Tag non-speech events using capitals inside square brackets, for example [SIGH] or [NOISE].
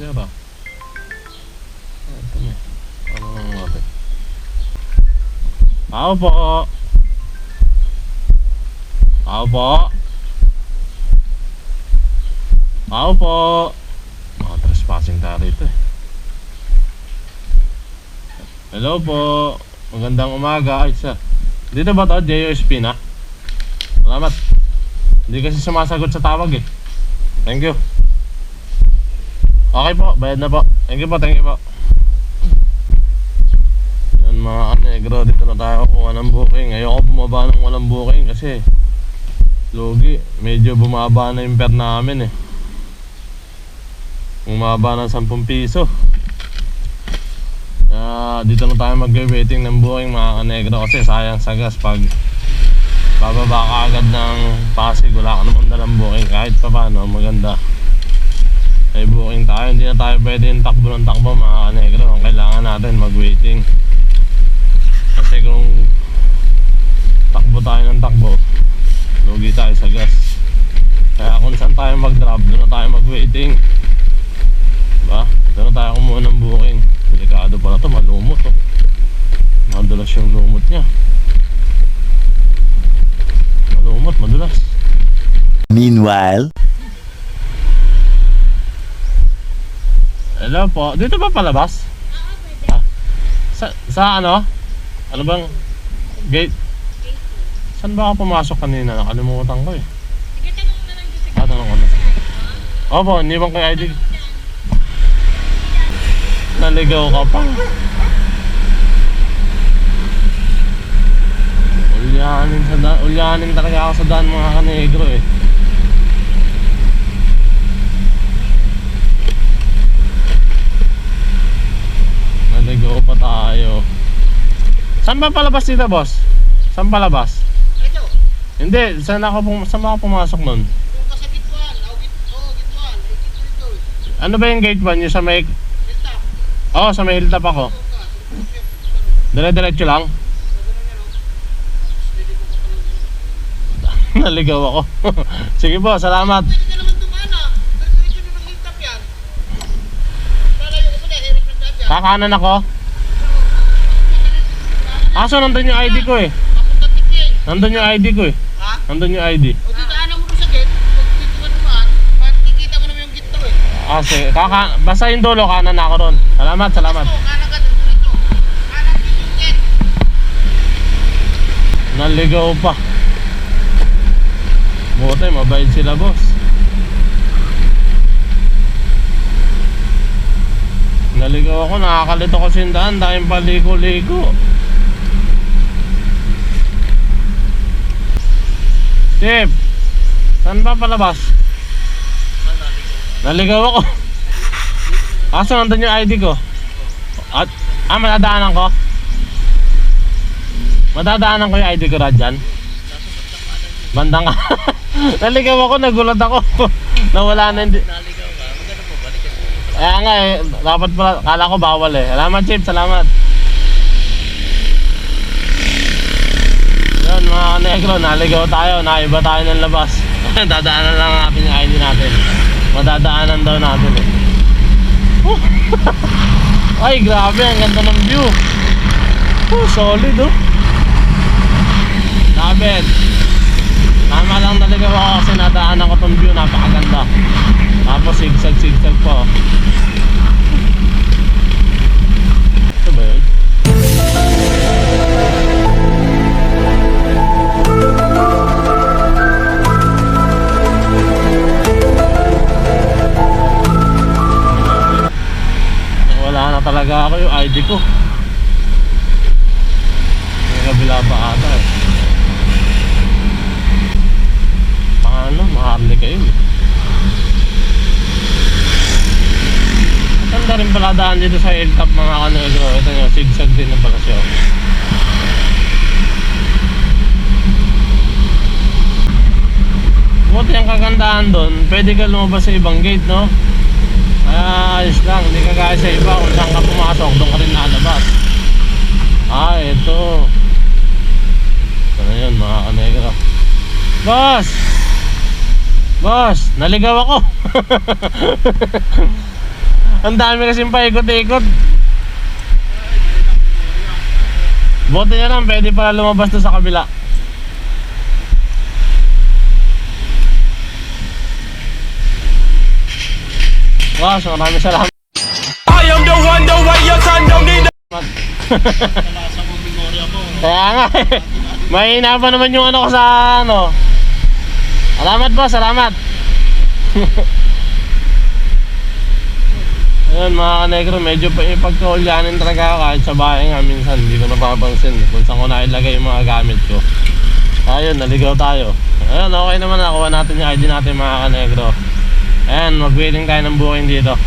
Ah, Ito na. Ano nang natin? Tao po. Tao po. Hello po. Magandang umaga. Ay. Dito ba to? JOSP na? Salamat. Hindi kasi sumasagot sa tawag eh. Thank you. Okay po, bayad na po. Thank you po, thank you po. Yan mga kanegro, dito na tayo kukuha ng booking. Ayoko bumaba ng walang booking kasi Logi, medyo bumaba na yung per namin eh. Bumaba ng 10 piso. Kaya dito na tayo mag-waiting ng booking mga kanegro kasi sayang sa gas pag bababa ka agad ng Pasig wala ka naman dalang booking kahit pa paano maganda tayo hindi na tayo pwede yung takbo ng takbo mga kanegro. Ang kailangan natin mag waiting kasi kung takbo tayo ng takbo lugi tayo sa gas. Kaya kung saan tayo mag drop doon na tayo mag waiting diba? Doon na tayo kumuha ng booking. Delikado pala to malumot oh. Madulas yung lumot niya. Malumot madulas. Meanwhile, Hello po. Dito ba palabas? Ah, sa, sa ano? Ano bang gate? Saan ba ako pumasok kanina? Nakalimutan ko eh. Sige, tanong mo na lang sa Ah, tanong ko na. Opo, iniwan ko yung ID. Naligaw ka pa. Ulyanin sa daan. Ulyanin talaga ako sa daan mga kanegro eh. Naligaw pa tayo. Saan ba palabas dito, boss? Saan palabas? Ito, Hindi, saan ako, pum- saan ako pumasok nun? yung ka sa. O, git, oh, gitwan. Ay, gitwan ito. eh. Ano ba yung gate 1? Yung sa may... Gitap. Oo, oh, sa may hilltop ako. Dire-diretso lang. [LAUGHS] Naligaw ako. [LAUGHS] Sige po, salamat. Pwede ka naman dumana. Diretso na ng gitap yan. Lalayo ka pa na, hirap ng daan yan. Kakanan ako. Aso, nandun yung ID ko eh. Nandun yung ID ko eh. Ha? Nandun yung ID. O, dito ano mo sa gate. Pag dito ka makikita mo naman yung gitto eh. Ah, sige. Kaka basta yung dulo, kanan ako ron. Salamat, salamat. Gate. Naligaw pa. Buti, mabait sila, boss. Naligaw ako, nakakalito ko sindaan dahil paligo-ligo. Tip, saan ba palabas? Naligaw ako. Kaso nandun yung ID ko. At, ah, madadaanan ko? Madadaanan ko yung ID ko radyan. Bandang ka. [LAUGHS] Naligaw ako, nagulat ako. [LAUGHS] Nawala na hindi. Kaya nga eh, dapat pala, kala ko bawal eh. Salamat Chip, salamat. Yun mga negro, naligaw tayo, naiba tayo ng labas. [LAUGHS] Dadaanan lang natin yung ID natin. Madadaanan daw natin eh. [LAUGHS] Ay, grabe, ang ganda ng view. Oh, solid oh. Sabit. Tama lang naligaw ako kasi nadaanan ko tong view, napakaganda. Tapos sigsag sigsag pa. Ito ba yun? Wala na talaga ako yung ID ko. May kabila pa ata eh. Paano? Maharli kayo eh. Ganda rin pala daan dito sa hilltop mga kanegro. Ito nyo, sigsag din na pala siya. Buti ang kagandahan doon, pwede ka lumabas sa ibang gate, no? Kaya ayos lang, hindi ka gaya sa iba kung saan ka pumasok, doon ka rin lalabas. Ah, ito. Ito na yun, mga kanegro. Boss! Boss, naligaw ako. [LAUGHS] Ang dami kasing paikot-ikot. Buti na lang, pwede pala lumabas doon sa kabila. Wow, so maraming salamat. I am the one, the way your son don't need mo. Kaya nga [LAUGHS] eh. Mahina pa naman yung ano ko sa ano. Salamat po, salamat. [LAUGHS] Ayun mga kanegro, medyo pa ipagkaulyanin talaga ako kahit sa bahay nga minsan hindi ko napapansin kung saan ko na ilagay yung mga gamit ko. Ayun, naligaw tayo. Ayun, okay naman nakuha natin yung ID natin mga kanegro. Ayan, mag-waiting tayo ng booking dito.